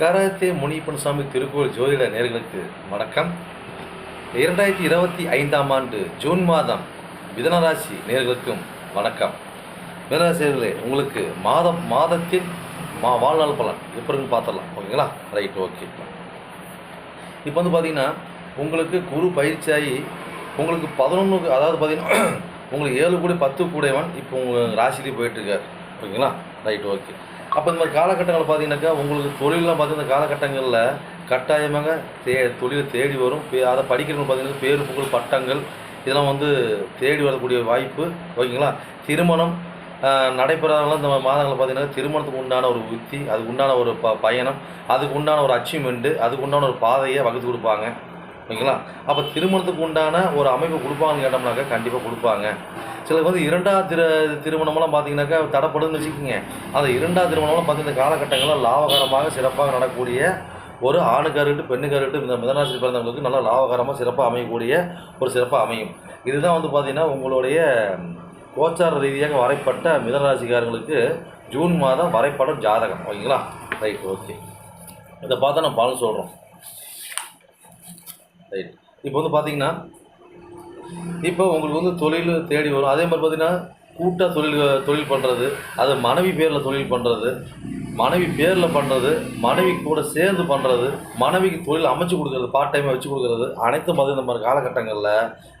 Karate Muniyappan சாமி திருக்கோள் ஜோதிட நேர்களுக்கு வணக்கம். இரண்டாயிரத்தி இருபத்தி ஐந்தாம் ஆண்டு ஜூன் மாதம் மிதனராசி நேர்களுக்கும் வணக்கம். மிதனராசியர்களே உங்களுக்கு மாதம் மாதத்தின் மா வாழ்நாள் பலன் எப்படின்னு பார்த்துடலாம். ஓகேங்களா? ரைட் ஓகே இப்போ வந்து பார்த்தீங்கன்னா உங்களுக்கு குரு பயிற்சியாகி உங்களுக்கு பதினொன்று அதாவது பார்த்தீங்கன்னா உங்களுக்கு ஏழு கூட பத்து கூடையவன் இப்போ உங்கள் ராசிலேயே போயிட்டுருக்கார். ஓகேங்களா? ரைட் ஓகே அப்போ இந்த மாதிரி காலகட்டங்கள் பார்த்தீங்கன்னாக்கா உங்களுக்கு தொழிலெலாம் பார்த்தீங்கன்னா இந்த காலகட்டங்களில் கட்டாயமாக தே தொழிலை தேடி வரும். பே அதை படிக்கிறவங்க பார்த்தீங்கன்னா பேரு புகழ் பட்டங்கள் இதெல்லாம் வந்து தேடி வரக்கூடிய வாய்ப்பு ஓகேங்களா? திருமணம் ஆஹ், நடைபெறாதவங்களாம் இந்த மாதங்களில் பார்த்தீங்கன்னா திருமணத்துக்கு உண்டான ஒரு உத்தி அதுக்கு உண்டான ஒரு ப பயணம் அதுக்கு உண்டான ஒரு அச்சீவ்மெண்ட்டு அதுக்கு உண்டான ஒரு பாதையை வகுத்து கொடுப்பாங்க. ஓகேங்களா? அப்போ திருமணத்துக்கு உண்டான ஒரு அமைப்பு கொடுப்பாங்கன்னு கேட்டோம்னாக்கா கண்டிப்பாக கொடுப்பாங்க. சிலர் வந்து இரண்டாவது திரு திருமணமெல்லாம் பார்த்தீங்கன்னாக்கா தடைப்படுதுன்னு வச்சுக்கோங்க. அந்த இரண்டாம் திருமணம்லாம் பார்த்தீங்கன்னா காலகட்டங்களில் லாபகரமாக சிறப்பாக நடக்கக்கூடிய ஒரு ஆணுக்கருட்டு இருக்கட்டும் இந்த மிதனாசி பிறந்தவங்களுக்கு நல்லா லாபகரமாக சிறப்பாக அமையக்கூடிய ஒரு சிறப்பாக அமையும். இதுதான் வந்து பார்த்திங்கன்னா உங்களுடைய கோச்சார ரீதியாக வரைப்பட்ட மிதனராசிக்காரங்களுக்கு ஜூன் மாதம் வரைபடம் ஜாதகம். ஓகேங்களா? Right okay. இதை பார்த்தா நான் பலன் சொல்கிறோம் ரைட் இப்போ வந்து பார்த்தீங்கன்னா இப்போ உங்களுக்கு வந்து தொழில் தேடி வரும். அதே மாதிரி பார்த்தீங்கன்னா கூட்டாக தொழில் தொழில் பண்ணுறது அது மனைவி பேரில் தொழில் பண்ணுறது மனைவி பேரில் பண்ணுறது மனைவி கூட சேர்ந்து பண்ணுறது மனைவிக்கு தொழில் அமைச்சு கொடுக்குறது பார்ட் டைமாக வச்சு கொடுக்குறது அனைத்தும் பார்த்தீங்கன்னா இந்த மாதிரி காலகட்டங்களில்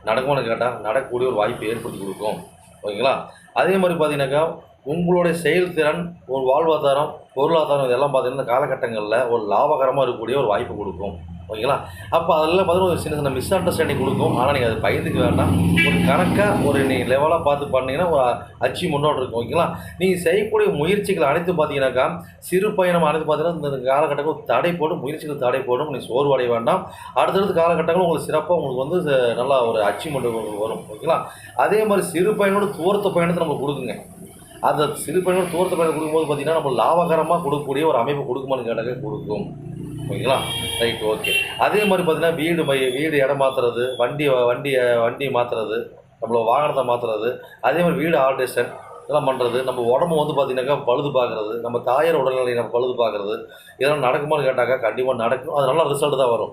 நடக்கும்னு கேட்டால் நடக்கக்கூடிய ஒரு வாய்ப்பை ஏற்படுத்தி கொடுக்கும். ஓகேங்களா? அதே மாதிரி பார்த்தீங்கன்னாக்கா உங்களுடைய செயல்திறன் ஒரு வாழ்வாதாரம் பொருளாதாரம் இதெல்லாம் பார்த்தீங்கன்னா இந்த காலகட்டங்களில் ஒரு லாபகரமாக இருக்கக்கூடிய ஒரு வாய்ப்பு கொடுக்கும். ஓகேங்களா? அப்போ அதெல்லாம் பார்த்தீங்கன்னா ஒரு சின்ன சின்ன மிஸ் அண்டர்ஸ்டாண்டிங் கொடுக்கும். ஆனால் நீங்கள் அது பயந்துக்கு வேண்டாம். ஒரு கணக்காக ஒரு நீங்கள் லெவலாக பார்த்து பண்ணீங்கன்னா ஒரு அச்சி முன்னோடு இருக்கும். ஓகேங்களா? நீங்கள் செய்யக்கூடிய முயற்சிகள் அனைத்து பார்த்தீங்கன்னாக்கா சிறு பயணம் அனைத்து பார்த்தீங்கன்னா இந்த காலகட்டங்கள் தடை போடும். முயற்சிகள் தடை போடும். நீங்கள் சோர்வடைய வேண்டாம். அடுத்தடுத்த காலகட்டங்கள் உங்களுக்கு சிறப்பாக உங்களுக்கு வந்து நல்லா ஒரு அச்சீவ்மெண்ட் வரும். ஓகேங்களா? அதே மாதிரி சிறு பயனோட தூரத்த பயணத்தை நம்மளுக்கு கொடுக்குங்க. அந்த சிறு பயனோட தூரத்த பயணம் கொடுக்கும்போது பார்த்தீங்கன்னா நம்ம லாபகரமாக கொடுக்கக்கூடிய ஒரு அமைப்பு கொடுக்குமான்னு கேட்டாக்க கொடுக்கும். ஓகேங்களா ரைட் ஓகே அதே மாதிரி பார்த்தீங்கன்னா வீடு மை வீடு இடம் மாற்றுறது வண்டி வண்டியை வண்டி மாற்றுறது நம்மளோட வாகனத்தை மாற்றுறது அதே மாதிரி வீடு ஆல்ட்ரேஷன் இதெல்லாம் பண்ணுறது நம்ம உடம்பு வந்து பார்த்திங்கனாக்கா பழுது பார்க்குறது நம்ம தாயார் உடல்நிலை நம்ம பழுது பார்க்குறது இதெல்லாம் நடக்குமான்னு கேட்டாக்கா கண்டிப்பாக நடக்கும். அது நல்ல ரிசல்ட் தான் வரும்.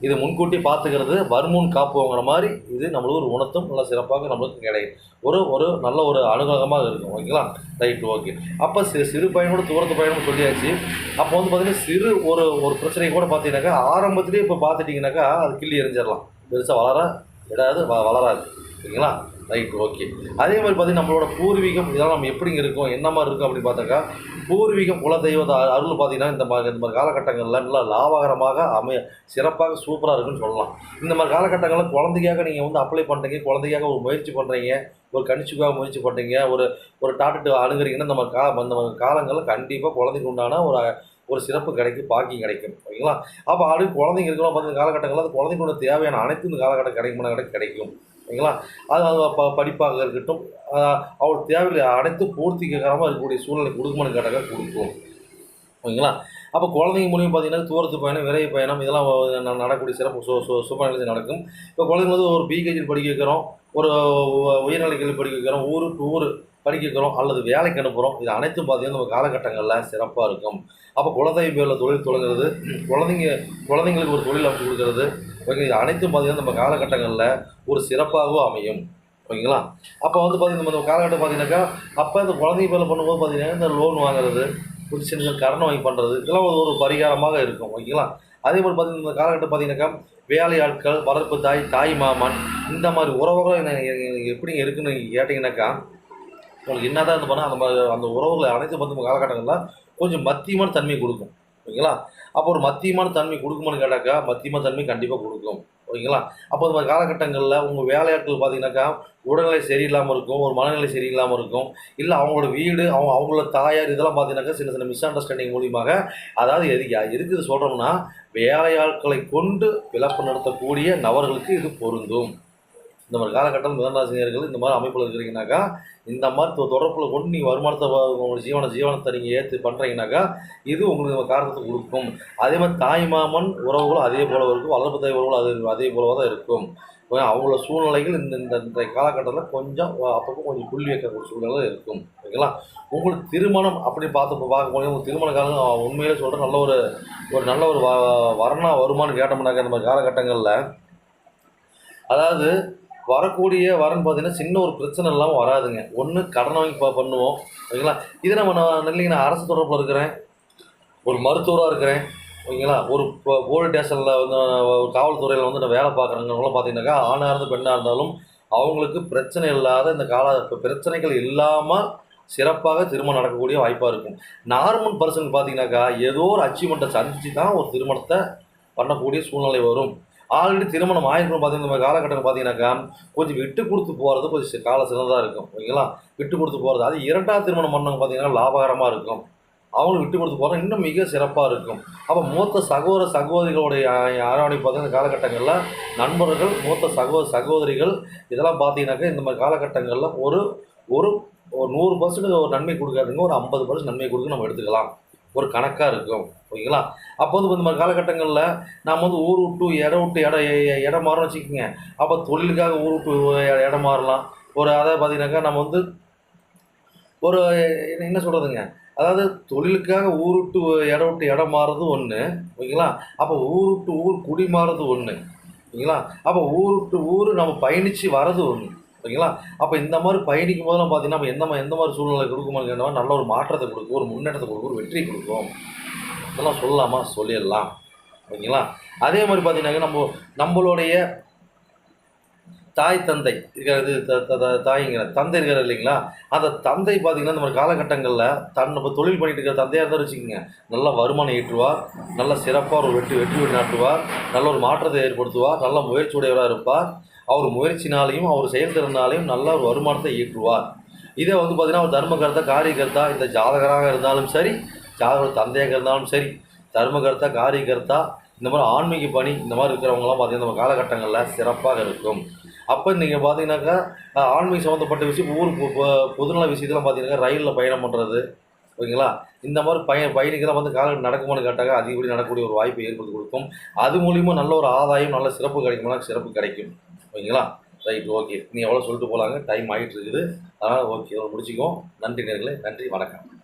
இது முன்கூட்டி பார்த்துக்கிறது வருமுன் காப்புங்கிற மாதிரி இது நம்மளுக்கு ஒரு உணர்த்தும் நல்லா சிறப்பாக நம்மளுக்கு கிடைக்கும். ஒரு ஒரு நல்ல ஒரு அனுகூலமாக இருக்கும் ஓகேங்களா? Right okay. அப்போ சிறு சிறு பையனோட தூரத்து பயணம் சொல்லியாச்சு. அப்போ வந்து பார்த்தீங்கன்னா சிறு ஒரு ஒரு பிரச்சனை கூட பார்த்தீங்கன்னாக்கா ஆரம்பத்துலேயே இப்போ பார்த்துட்டிங்கனாக்கா அது கிள்ளி எரிஞ்சிடலாம் பெருசாக வளர விடாது வ வளராது. ஓகேங்களா ரைட் ஓகே. அதே மாதிரி பார்த்திங்கன்னா நம்மளோட பூர்வீகம் இதெல்லாம் நம்ம எப்படிங்க இருக்கும் என்ன மாதிரி இருக்கும் அப்படின்னு பார்த்தாக்கா பூர்வீகம் குலதெய்வத அருள் பார்த்திங்கன்னா இந்த மாதிரி இந்த மாதிரி காலகட்டங்களில் நல்லா லாபகரமாக அமைய சிறப்பாக சூப்பராக இருக்குன்னு சொல்லலாம். இந்த மாதிரி காலகட்டங்களில் குழந்தைக்காக நீங்கள் வந்து அப்ளை பண்ணுறீங்க குழந்தைக்காக ஒரு முயற்சி பண்ணுறீங்க ஒரு கணிச்சுக்காக முயற்சி பண்ணுறீங்க ஒரு ஒரு டாக்டர் அணுகிறீங்கன்னா இந்த மாதிரி கா இந்த மாதிரி காலங்களில் கண்டிப்பாக குழந்தைக்கு உண்டான ஒரு ஒரு சிறப்பு கிடைக்கும் பாக்கியம் கிடைக்கும். ஓகேங்களா அப்போ அப்படி குழந்தைங்க இருக்கலாம் பார்த்து காலகட்டங்களில் அந்த குழந்தைங்களோட தேவையான அனைத்து இந்த காலகட்டம் கிடைக்கும் கிடைக்கும் கிடைக்கும். ஓகேங்களா அது அது ப படிப்பாக இருக்கட்டும் அவள் தேவையில்லை அனைத்தும் பூர்த்திகரமாக இருக்கக்கூடிய சூழ்நிலை கொடுக்குமான்னு கேட்டாக்கா கொடுக்கும். ஓகேங்களா அப்போ குழந்தைங்க மூலியம் பார்த்தீங்கன்னா தூரத்து பயணம் விரைவு பயணம் இதெல்லாம் ந- நடக்கக்கூடிய சிறப்பு சு சு சுபநிலை நடக்கும். இப்போ குழந்தைங்க வந்து ஒரு பிகேஜியில் படிக்க வைக்கிறோம் ஒரு உ- உயர்நிலை கல்வி படிக்க வைக்கிறோம் ஊருக்கு ஊர். படிக்க வைக்கிறோம் அல்லது வேலைக்கு அனுப்புகிறோம் இது அனைத்தும் பார்த்திங்கன்னா நம்ம காலகட்டங்களில் சிறப்பாக இருக்கும். அப்போ குலதெய்வ பேரில் தொழில் தொடங்குறது குழந்தைங்க குழந்தைங்களுக்கு ஒரு தொழில் அமைச்சு கொடுக்கறது ஓகே இது அனைத்தும் பார்த்திங்கன்னா நம்ம காலகட்டங்களில் ஒரு சிறப்பாகவும் அமையும். ஓகேங்களா? அப்போ வந்து பார்த்தீங்கன்னா நம்ம காலகட்டம் பார்த்தீங்கன்னாக்கா அப்போ இந்த குழந்தைங்க பேரில் பண்ணும்போது பார்த்தீங்கன்னா இந்த லோன் வாங்குறது ஒரு சின்ன சின்ன கடன் வாங்கி பண்ணுறது இதெல்லாம் ஒரு ஒரு பரிகாரமாக இருக்கும். ஓகேங்களா? அதே மாதிரி பார்த்தீங்கன்னா இந்த காலகட்டம் பார்த்தீங்கன்னாக்கா வேலையாட்கள் வளர்ப்பு தாய் தாய் மாமன் இந்த மாதிரி உறவுகளும் எனக்கு- எப்படி இருக்குன்னு கேட்டிங்கனாக்கா உங்களுக்கு என்ன தான் இது பண்ணால் அந்த மாதிரி அந்த உறவுகளை அனைத்து வந்து காலகட்டங்கள்லாம் காலகட்டங்களில் கொஞ்சம் மத்தியமான தன்மை கொடுக்கும். ஓகேங்களா? அப்போ ஒரு மத்தியமான தன்மை கொடுக்குமான்னு கேட்டாக்கா மத்தியமான தன்மை கண்டிப்பாக கொடுக்கும். ஓகேங்களா? அப்போ இந்த மாதிரி காலகட்டங்களில் உங்கள் வேலையாட்கள் பார்த்தீங்கன்னாக்கா உடல்நிலை சரியில்லாமல் இருக்கும் ஒரு மனநிலை சரியில்லாமல் இருக்கும். இல்லை அவங்களோட வீடு அவங்க அவங்களோட தாயார் இதெல்லாம் பார்த்தீங்கன்னாக்கா சின்ன சின்ன மிஸ் அண்டர்ஸ்டாண்டிங் மூலியமாக அதாவது எது யா- இருக்குது சொல்கிறோம்னா வேலையாட்களை கொண்டு விளப்பு நடத்தக்கூடிய நபர்களுக்கு இது பொருந்தும். இந்த மாதிரி காலகட்டம் மிதனராசினியர்கள் இந்த மாதிரி அமைப்பில் இருக்கிறீங்கனாக்கா இந்த மாதிரி தொடர்பில் கொண்டு நீங்கள் வருமானத்தை உங்களுக்கு உங்களோட ஜீவன ஜீவனத்தை நீங்கள் ஏற்று பண்ணுறீங்கனாக்கா இது உங்களுக்கு காரணத்தை கொடுக்கும். அதே மாதிரி தாய் மாமன் உறவுகளும் அதே போல இருக்கும். வளர்ப்பு தாய் உறவுகளும் அது அதே போல தான் இருக்கும். அவங்களோட சூழ்நிலைகள் இந்த இந்த இன்றைய காலகட்டத்தில் கொஞ்சம் அப்பப்போ கொஞ்சம் புள்ளி வைக்கக்கூடிய சூழ்நிலை இருக்கும். ஓகேங்களா? உங்களுக்கு திருமணம் அப்படி பார்த்து பார்க்க போனீங்க. உங்கள் திருமண காலம் உண்மையிலே சொல்கிறேன் நல்ல ஒரு ஒரு நல்ல ஒரு வ வரணா வருமானு கேட்டோம்னாக்க இந்த மாதிரி காலகட்டங்களில் அதாவது வரக்கூடிய வரன் பார்த்தீங்கன்னா சின்ன ஒரு பிரச்சனை இல்லாமல் வராதுங்க. ஒன்று கடன் வாங்கி ப பண்ணுவோம். ஓகேங்களா? இதை நம்ம நான் இல்லைங்க நான் அரசு தொடர்பில் இருக்கிறேன். ஒரு மருத்துவராக இருக்கிறேன். ஓகேங்களா? ஒரு போலீஸ் ஸ்டேஷனில் வந்து ஒரு காவல்துறையில் வந்து நான் வேலை பார்க்குறவங்களாம் பார்த்தீங்கன்னாக்கா ஆணாக இருந்து பெண்ணாக இருந்தாலும் அவங்களுக்கு பிரச்சனை இல்லாத இந்த கால பிரச்சனைகள் இல்லாமல் சிறப்பாக திருமணம் நடக்கக்கூடிய வாய்ப்பாக இருக்கும். நார்மல் பர்சன் பார்த்தீங்கன்னாக்கா ஏதோ ஒரு அச்சீவ்மெண்ட்டை சந்திச்சு தான் ஒரு திருமணத்தை பண்ணக்கூடிய சூழ்நிலை வரும். ஆல்ரெடி திருமணம் ஆயிருக்கணும் பார்த்தீங்கன்னா இந்த காலகட்டம் பார்த்தீங்கன்னாக்கா கொஞ்சம் விட்டு கொடுத்து போகிறது கொஞ்சம் கால சிறந்ததாக இருக்கும். ஓகேங்களா? விட்டு கொடுத்து போகிறது அது இரண்டாவது திருமணம் பண்ணவங்க பார்த்தீங்கன்னா லாபகரமாக இருக்கும். அவங்களுக்கு விட்டு கொடுத்து போகிறது இன்னும் மிக சிறப்பாக இருக்கும். அப்போ மூத்த சகோதர சகோதரிகளுடைய அரவணை பார்த்தீங்கன்னா காலகட்டங்களில் நண்பர்கள் மூத்த சகோதர சகோதரிகள் இதெல்லாம் பார்த்தீங்கன்னாக்கா இந்த மாதிரி காலகட்டங்களில் ஒரு ஒரு ஒரு நூறு பர்சன்ட் ஒரு நன்மை கொடுக்காதுங்க. ஒரு ஐம்பது பர்சன்ட் நன்மை கொடுக்க நம்ம எடுத்துக்கலாம். ஒரு கணக்காக இருக்கும் ஓகேங்களா அப்போ வந்து இந்த மாதிரி காலகட்டங்களில் நாம் வந்து ஊர் விட்டு இடம் விட்டு இடம் இடம் மாறணும் வச்சுக்கோங்க. அப்போ தொழிலுக்காக ஊர் விட்டு இடம் மாறலாம். ஒரு அதாவது பார்த்தீங்கன்னாக்கா நம்ம வந்து ஒரு என்ன- என்ன சொல்கிறதுங்க அதாவது தொழிலுக்காக ஊர் விட்டு இடம் விட்டு இடம் மாறுறது ஒன்று ஓகேங்களா அப்போ ஊர் விட்டு ஊர் குடி மாறுறது ஒன்று ஓகேங்களா அப்போ ஊர் விட்டு ஊர் நம்ம பயணித்து வர்றது ஒன்று ஓகேங்களா அப்போ இந்த மாதிரி பயணிக்கும் போதெல்லாம் பார்த்தீங்கன்னா நம்ம எந்த மாதிரி எந்த மாதிரி சூழ்நிலை கொடுக்குமான்னு நல்ல ஒரு மாற்றத்தை கொடுக்கும் ஒரு முன்னேற்றத்தை கொடுக்கும் ஒரு வெற்றி கொடுக்கும். அதெல்லாம் சொல்லலாமா? சொல்லிடலாம். ஓகேங்களா? அதே மாதிரி பார்த்தீங்கன்னாக்க நம்ம நம்மளுடைய தாய் தந்தை இருக்கிறது த- த- தாய்ங்கிற தந்தை இருக்கிறார் இல்லைங்களா? அந்த தந்தை பார்த்தீங்கன்னா இந்த மாதிரி காலகட்டங்களில் தன் இப்போ தொழில் பண்ணிட்டு இருக்கிற தந்தையாக இருந்தால் வச்சுக்கோங்க. நல்ல வருமானம் ஈட்டுவார் நல்ல சிறப்பாக ஒரு வெற்றி வெற்றி வெற்றி நாட்டுவார் நல்ல ஒரு மாற்றத்தை ஏற்படுத்துவார் நல்ல முயற்சியுடையவராக இருப்பார். அவர் முயற்சினாலையும் அவர் செயல்திறனாலையும் நல்ல ஒரு வருமானத்தை ஈட்டுவார். இதே வந்து பார்த்தீங்கன்னா அவர் தர்மகர்த்தா காரியகர்த்தா இந்த ஜாதகராக இருந்தாலும் சரி ஜாதக தந்தையாக இருந்தாலும் சரி தர்மகர்த்தா காரியகர்த்தா இந்த மாதிரி ஆன்மீக பணி இந்த மாதிரி இருக்கிறவங்களாம் பார்த்தீங்கன்னா நம்ம காலகட்டங்களில் சிறப்பாக இருக்கும். அப்போ நீங்கள் பார்த்தீங்கன்னாக்கா ஆன்மீக சம்மந்தப்பட்ட விஷயம் ஊர் பொதுநல விஷயத்தெல்லாம் பார்த்தீங்கன்னா ரயிலில் பயணம் பண்ணுறது ஓகேங்களா? இந்த மாதிரி பய பயணிக்கெல்லாம் வந்து கால நடக்குமான்னு கேட்டாக்க அதிகப்படி நடக்கக்கூடிய ஒரு வாய்ப்பை ஏற்படுத்தி கொடுக்கும். அது மூலிமா நல்ல ஒரு ஆதாயம் நல்ல சிறப்பு கிடைக்குமானா சிறப்பு கிடைக்கும். ஓகேங்களா? Right okay. நீ எவ்வளோ சொல்லிட்டு போகலாங்க டைம் ஆகிட்டு இருக்குது. அதனால் ஓகே முடிச்சுக்குவோம். நன்றி நேர்களே. நன்றி வணக்கம்.